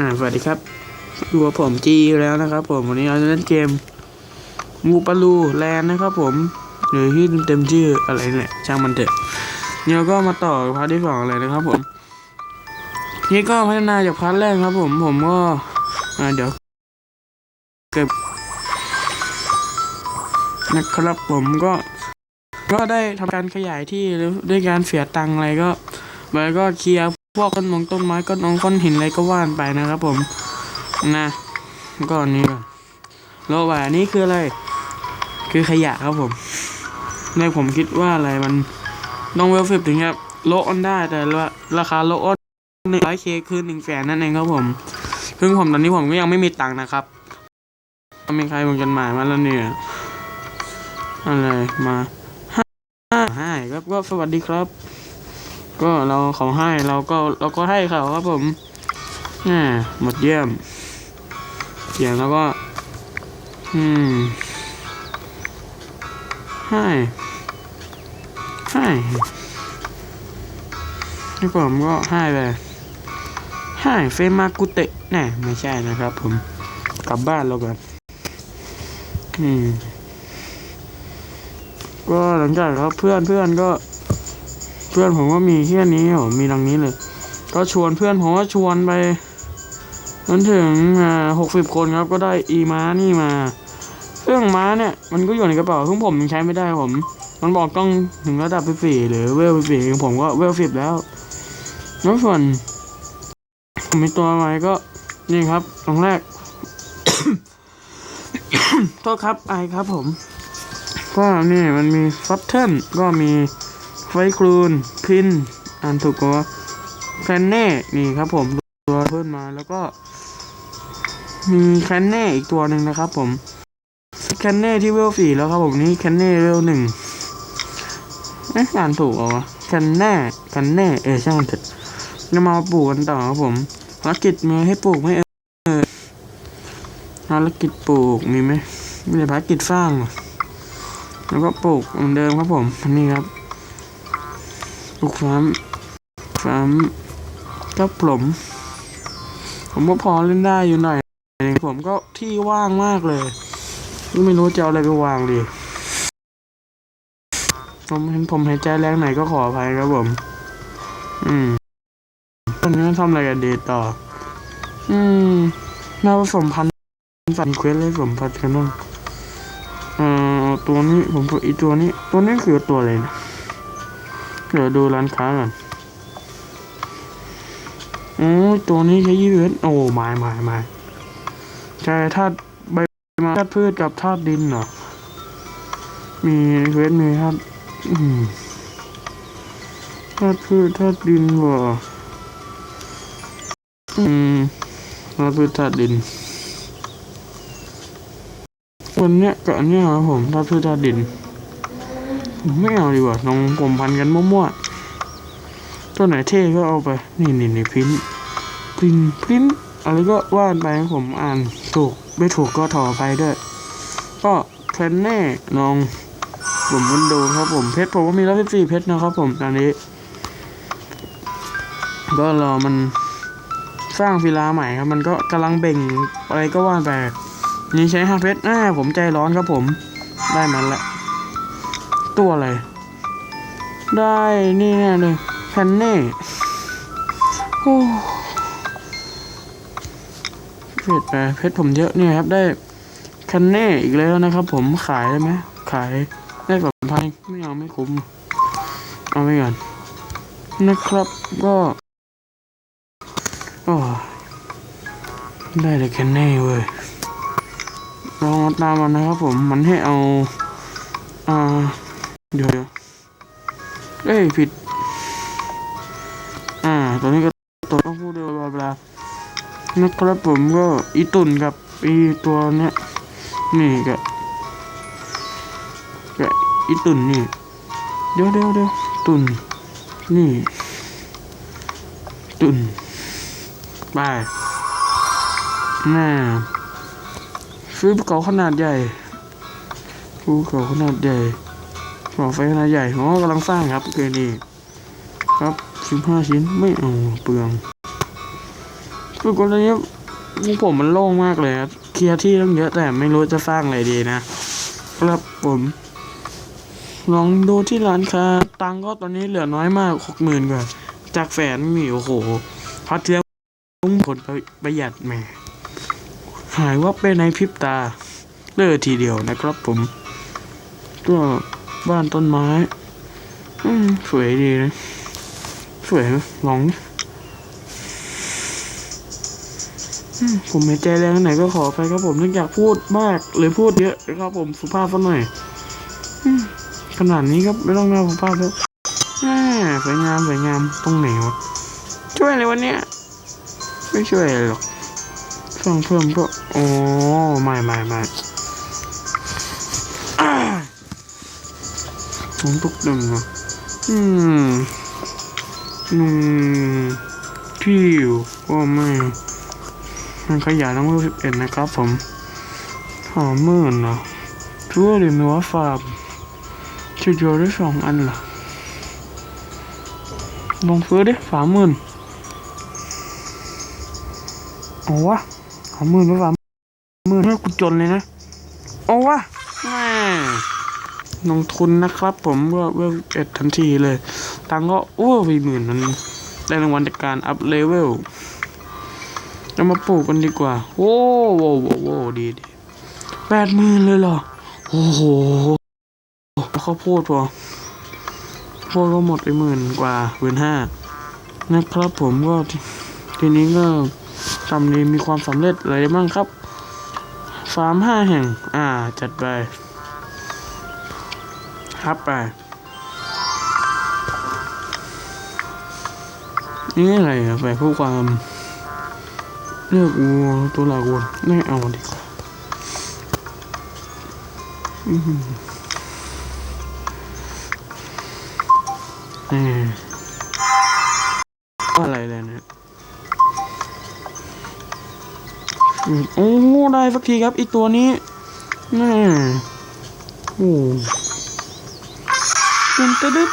อ่าสวัสดีครับอยู่กับผมจีแล้วนะครับ ผมวันนี้เราจะเล่นเกมมูปาลูแลนนะครับ ผมหรือที่เต็มชื่ออะไรเนี่ยช่างมันเถอะเดี๋ยวก็มาต่อพาร์ทที่สองเลยนะครับ ผม นี่ก็พัฒนาจากพาร์ทแรกครับ ผมผมก็อ่าเดี๋ยวเก็บนะครับผมก็ ก็ได้ทำการขยายที่ด้วยการเสียตังค์อะไรก็แล้ก็เคลียร์ พวกต้นมงต้นไม้ก็น้องก้อนหินอะไรก็ว่านไปนะครับผมนะก็อันนี้ก่อนโลบะอันนี้คืออะไร คือขยะครับผมในผมคิดว่าอะไรมันต้องเวลฟิบถึงจะโลออนได้แต่ราคาโลออนหนึ่งร้อยเคคือหนึ่งแสนนั่นเองครับผมซึ่งผมตอนนี้ผมก็ยังไม่มีตังค์นะครับมีใครบางจดหมายมาแล้วเนี่ยอะไรมาห้าห้ครับก็สวัสดีครับ ก็เราเขาให้เราก็เราก็ให้เขาครับผมอ่าหมดเยี่ยมเขียนแล้วก็ อืมให้ให้นี่ผมก็ให้ไปให้เฟมากุเตะน่ไม่ใช่นะครับ ผมกลับบ้านเรากันอืมก็หลังจากครับเพื่อนเพื่อนก็ พื่อนผมก็มีแค่นี้ผมมีดังนี้เลย ก็ชวนเพื่อนผมก็ชวนไปจนถึงหกสิบคนครับก็ได้อีม้านี่มาเรื่องม้าเนี่ยมันก็อยู่ในกระเป๋าซึ่งผมยังใช้ไม่ได้ผม มันบอกต้องถึงระดับไปสี่หรือเวลไปสี่ผมก็เวลสิบแล้วแล้วส่วนผมมีตัวใหม่ก็นี่ครับตรงแรกโทษครับไอครับผม ก็นี่มันมีฟัตเทิลก็มี ไฟครูนพินอ่านถูกกว่าแคนเน่นี่ครับผมตัวเพิ่มมาแล้วก็ มีแคนเน่อีกตัวหนึ่งนะครับผมแคนเน่ที่เวลสี่แล้วครับผมนี่แคนเน่เวลหนึ่งเอ๊ะอ่านถูกเหรอวะแคนเน่แคนเน่เออช่างมันเถอะจะมาปลูกกันต่อครับผมภารกิจมีให้ปลูกไหมเออภารกิจปลูกมีไหมม่ใช่ภารกิจสร้างแล้วก็ปลูกเหมือนเดิมครับผมนนี้ครับ ปลูกฟาร์มฟาร์มก็ปลมผมก็พอเล่นได้อยู่หน่อยผมก็ที่ว่างมากเลย ไม่รู้จะเอาอะไรไปวางดีผมเห็นผมหายใจแรงไหนก็ขออภัยครับผม อืมตอนนี้ทำอะไรกันดีต่อ อืมน่าผสมพันธุ์สันเควสเลยผสมพันธุ์กันบ้างเอ่อตัวนี้ผมอีตัวนี้ ตัวนี้คือตัวอะไรนะ เดี๋ยวดูร้านค้าก่อนโอ้ตัวนี้ใช้ยี่สิบโอ้ไม้ไม้ไม้ใช่ธาตุใบไม้ธาตุพืชกับธาตุดินเหรอ มีเวทมีธาตุธาตุพืชธาตุดินว่ะอืมธาตุพืชธาตุดินวันเนี้ยกับอันเนี้ยครับผมถ้าพืชธาตุดิน ไม่เอาดีกว่าลองผมพันกันมั่วๆตัวไหนเท่ก็เอาไป นี่นี่นี่พิมพ์พิมพ์พิมพ์อะไรก็ว่านไปผมอ่านถูกไม่ถูกก็ถอไปด้วย ก็แคนแน่ลองผมมันดูครับผมเพชรผมก็มีร้อยสิบสี่เพชรนะครับผมตอนนี้ ก็รอมันสร้างศิลาใหม่ครับ มันก็กำลังเบ่งอะไรก็ว่านไปนี่ใช้ห้าเพชรอ่าผมใจร้อนครับผมได้มันละ ตัวอะไร ได้นี่แน่เลยแพนเน่โอ้เพชรไปเพชรผมเยอะเนี่ยครับได้แคนเน่อีกแล้วนะครับ ผมขายได้ไหมขายได้แบบพันไม่เอาไม่คุ้ม เอาไปก่อนนะครับก็โอ้ได้เลยแคนเน่เว้ยลองตามมันนะครับผมมันให้เอาอ่า เดี๋ยวเดี๋ยวเอ้ยผิด อ่า ตอนนี้ก็ตัวต้องพูดเด้วยบลาบลานะครับผมก็อีตุนกับอีตัวเนี้ยนี่ก็ก็อีตุนนี่ เดี๋ยวเดี๋ยวเดี๋ยวตุนนี่ ตุนไปน่าซื้อภูเขาขนาดใหญ่ภูเขาขนาดใหญ่ หอไฟขนาดใหญ่อ๋อกำลังสร้างครับเกรนี่ครับสิบห้าชิ้นไม่เอาเปลืองคือตอนนี้พวกผมมันโล่งมากเลยครับเคลียร์ที่ตั้งเยอะแต่ไม่รู้จะสร้างอะไรดีนะ ครับผมลองดูที่ร้านค้าตังก็ตอนนี้เหลือน้อยมากหกหมื่นกว่าจากแสนมีโอ้โหพัดเทียมผลประหยัดแหมหายว่าไปในพริบตาเลือทีเดียวนะครับผมก็ บ้านต้นไม้ อืม สวยดีนะ สวยนะลองดิอืมผมไม่ใจแรงไหนก็ขอไปครับผมนึกอยากพูดมากหรือพูดเยอะนะครับผมสุภาพสักหน่อยอืมขนาดนี้ครับไม่ต้องเล่าสุภาพแล้วแหม่สวยงามสวยงามตรงไหนวะช่วยอะไรวันเนี้ยไม่ช่วยอะไรหรอกสร้างเพิ่มก็อ๋อไม่ไม่ไม่ ผมตุกดึงอะอืมอืมที่อยู่ก็ไม่มันขยายต้องรูปสิบเอ็ดนะครับผมหอมหมื่นเหรอช่วยหรือมีว่าฟาร์มชุดโยได้สองอันเหรอลองซื้อดิสามหมื่นเอาวะสามหมื่นหรือสามหมื่นให้กูจนเลยนะเอาวะแม่ ลงทุนนะครับ ผมก็เวลเอ็ดทันทีเลย ตังก็โอ้ไปหมื่นนั้นได้รางวัลจากการอัพเลเวลจะมาปลูกกันดีกว่า โอ้โหโว้โว้ดีดีแปดหมื่นเลยเหรอ โอ้โหข้าวโพดพอโพดก็หมดไปหมื่นกว่าหมื่นห้านะครับผมก็ททีนี้ก็ทำนี้มีความสำเร็จอะไรบ้างครับ ฟาร์มห้าแห่ง อ่า จัดไป ครับไป นี่อะไรอะไปเพื่อความเลือกวัวตัวหลักวัวไม่เอาดีกว่าอือหืออืมอะไรเลยเนี่ยอืมโอ้ได้สักทีครับอีกตัวนี้แน่โอ้ ตึ้นตึ้น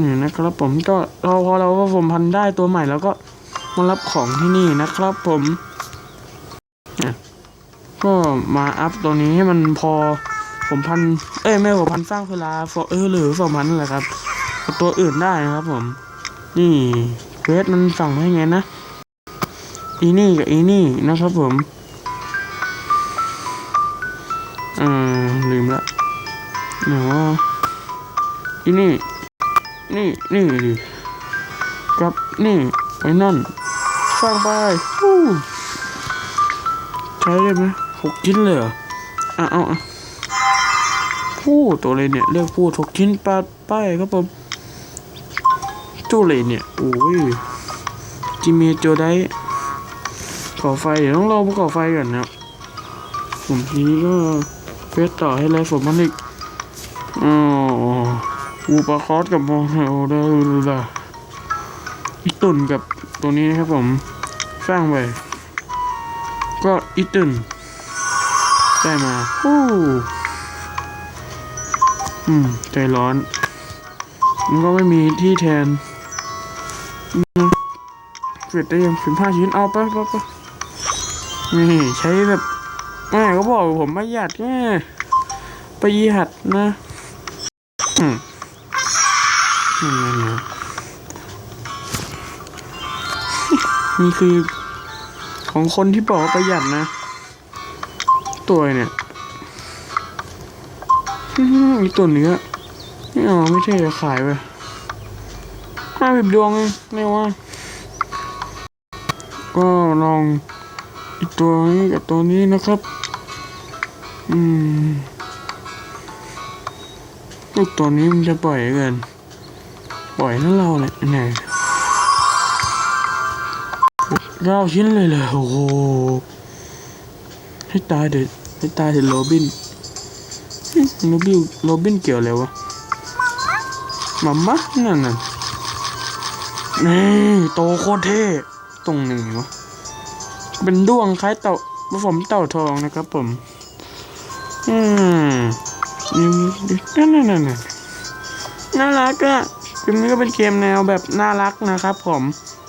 นี่นะครับผมก็เราพอเราก็ผมพันธุ์ได้ตัวใหม่แล้วก็มารับของที่นี่นะครับผมเนี่ยก็มาอัพตัวนี้ให้มันพอผมพันเอ้ยไม่ผมพันสร้างเวลาฟอเออหรือสองพันนั่นแหละครับตัวอื่นได้นะครับผม นี่เวสมันสั่งให้ไงนะอีนี่กับอีนี่นะครับผม อีนี่ นี่นี่ดิกับนี่ไว้นั่นสร้างไปฮู้ใช้ได้ไหมหกชิ้นเลยเหรออะเอาอะพูดตัวเลยเนี่ย เรียกพูดหกชิ้นปาดป้ายครับผมตัวเลยเนี่ยโอ้ยจิมมี่โจได้ก่อไฟเดี๋ยวต้องรอมาก่อไฟก่อนนะผมทีนี้ก็เฟสต่อให้เลยผมมันอีกอ๋อ อูปลาคอสกับโมเฮลได้ละอีตุนกับตัวนี้นะครับผม สร้างไปก็อีตุนได้มาอู้อืม ใจร้อน มันก็ไม่มีที่แทนเสร็จได้ยังสิบห้าชิ้นเอาไปไปไปนี่ใช้แบบแม่ก็บอกผมประหยัดแง่ประหยัดนะ อืม นั่นนะนี่คือของคนที่บอกประหยัดนะ ตัวเนี่ยมีตัวเนื้อไม่เอาไม่ใช่จะขายไปห้าสิบดวงเองไม่ว่า ก็ลองอีกตัวนี้กับตัวนี้นะครับ อืมลูกตัวนี้มันจะปล่อยเกิน ปล่อยนั่นเราเนี่ยไหนเก้าชิ้นเลยเลยโอ้โหให้ตายเด็ดให้ตายเด็ดโรบินโรบินโรบินเกี่ยวอะไรวะมามะนั่นน่ะนี่โตโคตรเท่ตรงไหนวะเป็นด้วงคล้ายเต่าผสมเต่าทองนะครับผม อืมนี่นั่นนั่นนั่นนั่นน่ารักอะ เกมนี้ก็เป็นเกมแนวแบบน่ารักนะครับ ผม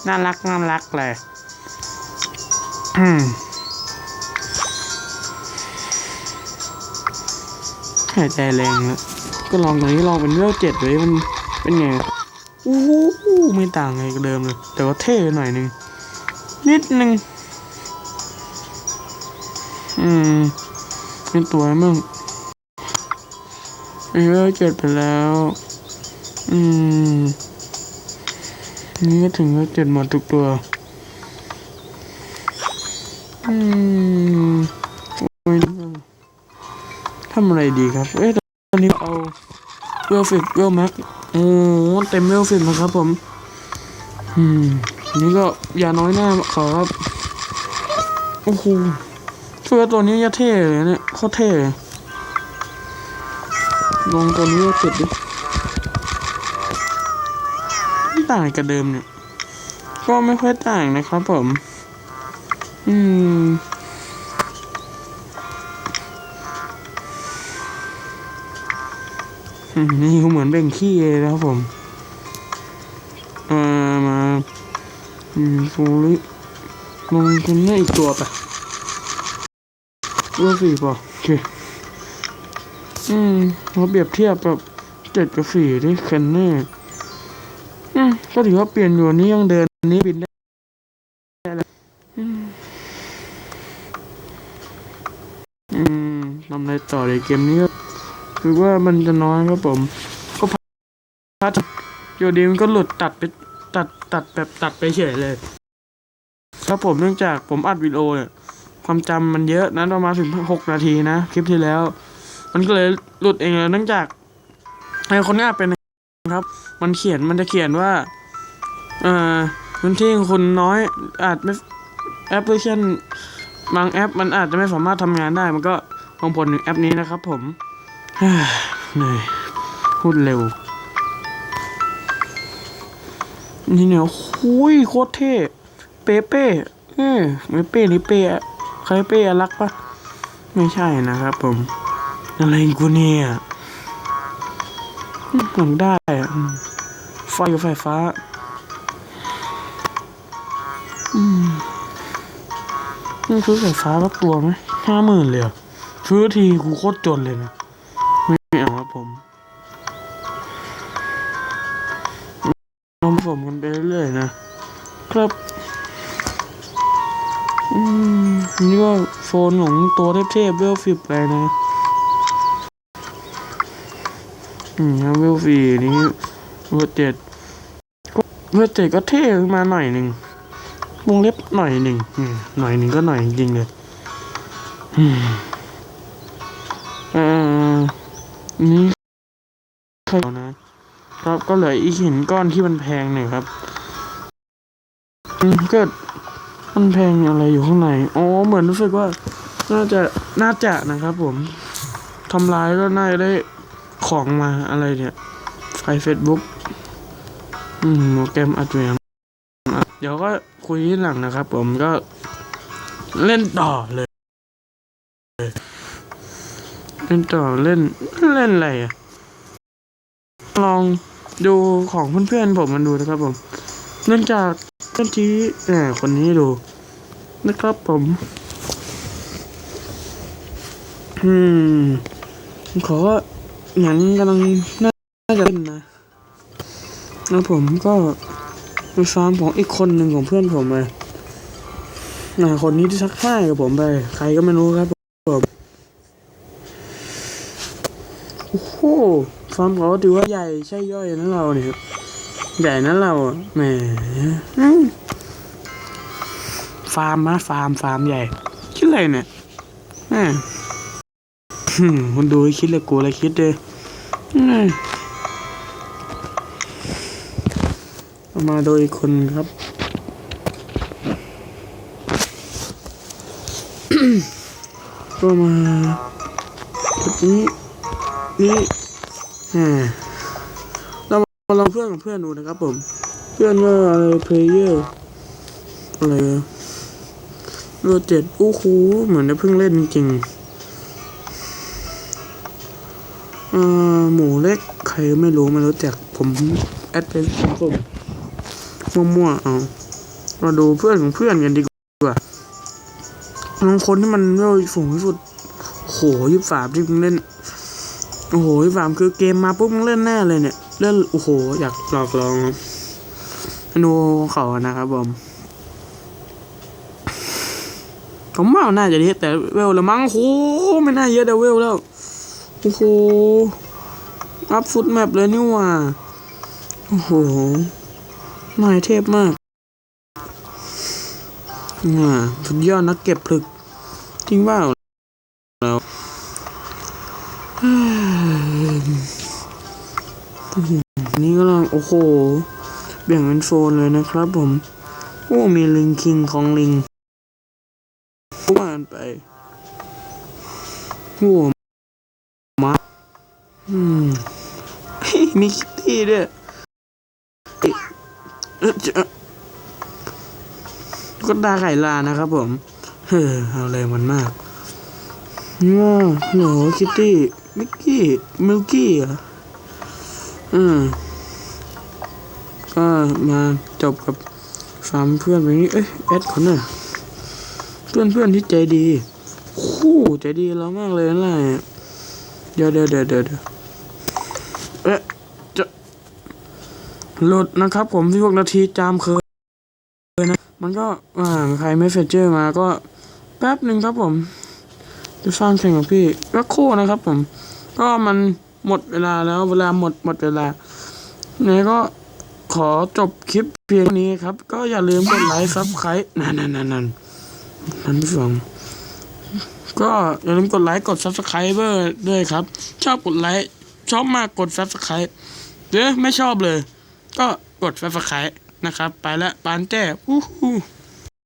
น่ารักน่ารักเลยหายใจแรงแล้วก็ลองตรงนี้ลองเป็นเลือกเจ็ดเลยมันเป็นไงอู้หูไม่ต่างไงกับเดิมเลย แต่ว่าเท่หน่อยนึง นิดนึง อืมเป็นตัวมึงอันนี้เลือกเจ็ดไปแล้ว อืม นี่ก็ถึงเลือกเจ็ดหมดทุกตัว อืมทำอะไรดีครับ เอ๊ะตอนนี้เอาเวลฟิตเวลแม็กโอ้เต็มเวลฟิตนะครับผม อืม นี่ก็อย่าน้อยหน้าขอครับ โอ้โหเสื้อตัวนี้ยะเท่เลยเนี่ยโคตรเท่เลยลองตัวนี้ก็เจ็ดดิ ต่างกับเดิมเนี่ย ก็ไม่ค่อยต่างนะครับผม อืม นี่เหมือนเบ่งขี้เลยนะครับผมมามา อืมฟูริลงคนนี้อีกตัวไปตัวสี่ป่ะโอเคอืมเราเปรียบเทียบกับเจ็ดกับสี่ที่เคนเน่อืม ก็ถือว่าเปลี่ยนอยู่นี้ยังเดินนี้บินได้แล้วอืมอืมทำอะไรต่อในเกมนี้ก็คือว่ามันจะน้อยครับผม ก็พัดอยู่ดีมันก็หลุดตัดไปตัดตัดแบบตัดไปเฉยเลย ครับผมเนื่องจากผมอัดวิดีโอเนี่ยความจำมันเยอะนะประมาณถึงหกนาทีนะ คลิปที่แล้ว มันก็เลยหลุดเองเลยเนื่องจากไอคนนี้เป็นครับ มันเขียนมันจะเขียนว่า อ่อพื้นที่ของคุณน้อยอาจไม่แอปพลิเคชันบางแอปมันอาจจะไม่สามารถทำงานได้มันก็ส่งผลถึงแอปนี้นะครับผมเหนื่อยพูดเร็ว นี่เนี่ยหุยโคตรเท่เป๊ะเป้เอ้ยไม่เป้หรือเป้อะใครเป้อะรักปะไม่ใช่นะครับผม อะไรกูเนี่ยหลังได้ไฟกับไฟฟ้า ซื้อไฟฟ้าสักตัวไหมห้าหมื่นเลยซื้อทีกูโคตรจนเลยนะ ไม่เอาครับผมลองผสมกันไปเรื่อยๆนะ ครับ อืม นี่ก็โฟนของตัวเทพๆเวลฟิบไปนะ อืมเวลฟีนี้เวลเจ็ดก็เวลเจ็ดก็เท่ขึ้นมาหน่อยหนึ่ง วงเล็บหน่อยหนึ่งอืมหน่อยหนึ่งก็หน่อยจริงๆเลยอืมเอ่อนี่ใครเอานะ ครับก็เหลืออีกหินก้อนที่มันแพงหน่อยครับอืมก็มันแพงอะไรอยู่ข้างใน อ๋อ เหมือนรู้สึกว่า น่าจะ น่าจะนะครับผม ทำลายก็น่าจะได้ของมาอะไรเนี่ย ไฟเฟซบุ๊กอืมโปรแกรมอัดเสียง เดี๋ยวก็คุยที่หลังนะครับ ผมก็เล่นต่อเลย เล่นต่อเล่นเล่นอะไรอะลองดูของเพื่อนๆผมมันดูนะครับผม เนื่องจากเพื่อนที่แหมคนนี้ดู นะครับผม อืม ขอว่าหนังกำลังน่าจะเล่นนะแล้วผมก็ ไปฟาร์มของอีกคนหนึ่งของเพื่อนผมเลยนะคนนี้ที่ชักให้กับผมไป ใครก็ไม่รู้ครับผมโอ้โหฟาร์มเขาถือว่าใหญ่ใช่ย่อยนะเราเนี่ยใหญ่นะเราแหมฟาร์มนะฟาร์มฟาร์มใหญ่ ชื่ออะไรเนี่ยแหมอืมคุณดูให้คิดเลยกูเลยคิดเลย มามาโดยคนครับ ก็มานี้นี่อ่าเรามาลองเพื่อนกับเพื่อนดูนะครับผม เพื่อนว่าอะไรเพลเยอร์อะไรโรเจ็ดโอ้โหเหมือนได้เพิ่งเล่นจริงอ่าหมูเล็กใครไม่รู้ไม่รู้จักผมแอดเป็นผม มั่วๆเอามาดูเพื่อนของเพื่อนกันดีกว่าลองคนที่มันเวสูงที่สุดโหยี่สามที่มึงเล่น โอ้โหยี่สามคือเกมมาปุ๊บมึงเล่นแน่เลยเนี่ย เล่นโอ้โห อยากลองลองครับดูเขานะครับผมผมว่าน่าจะเยอะแต่เวลละมั้งโอ้ไม่น่าเยอะแต่เวลแล้วโอ้โหอัพฟุตแมปเลยนี่ว่าโอ้โห นายเทพมากอ่าสุดยอดนักเก็บผลึกจริงเปล่าแล้วเฮ้ยอันนี้ก็ลองโอ้โหแบ่งเป็นโซนเลยนะครับผม โอ้มีลิงคิงของลิงว่านไปโอ้มาอืมเฮ้ยมีคิตตี้ด้วย ก็ตาไข่ลานะครับผม เฮ้อเอาอะไรมันมากง้อโหนคิตตี้มิกกี้มิลกี้เหรออืมก็มาจบกับสามเพื่อนแบบนี้ เอ้ยแอดคนน่ะเพื่อนเพื่อนที่ใจดีคู่ใจดีเรามากเลยนะเนี่ยเดี๋ยวเดี๋ยวเดี๋ยวเดี๋ยวเดี๋ยวเอ๊ะจะ หลุดนะครับผมที่พวกนาทีจามเคยนะ มันก็อ่าใครไม่เฟเจอร์มาก็แป๊บหนึ่งครับผม จะสร้างแข่งกับพี่ก็คู่นะครับผม ก็มันหมดเวลาแล้วเวลาหมดหมดเวลาเนี่ยก็ขอจบคลิปเพียงนี้ครับ ก็อย่าลืมกดไลค์ซับไครต์นั่นนั่นนั่นนั่นท่านผู้ชมก็อย่าลืมกดไลค์กดซับสไครเบอร์ด้วยครับ ชอบกดไลค์ชอบมากกดซับสไครต์หรือไม่ชอบเลย ก็กด s u b s c r i b e นะครับ ไปละปานแจ้วู้ฮู้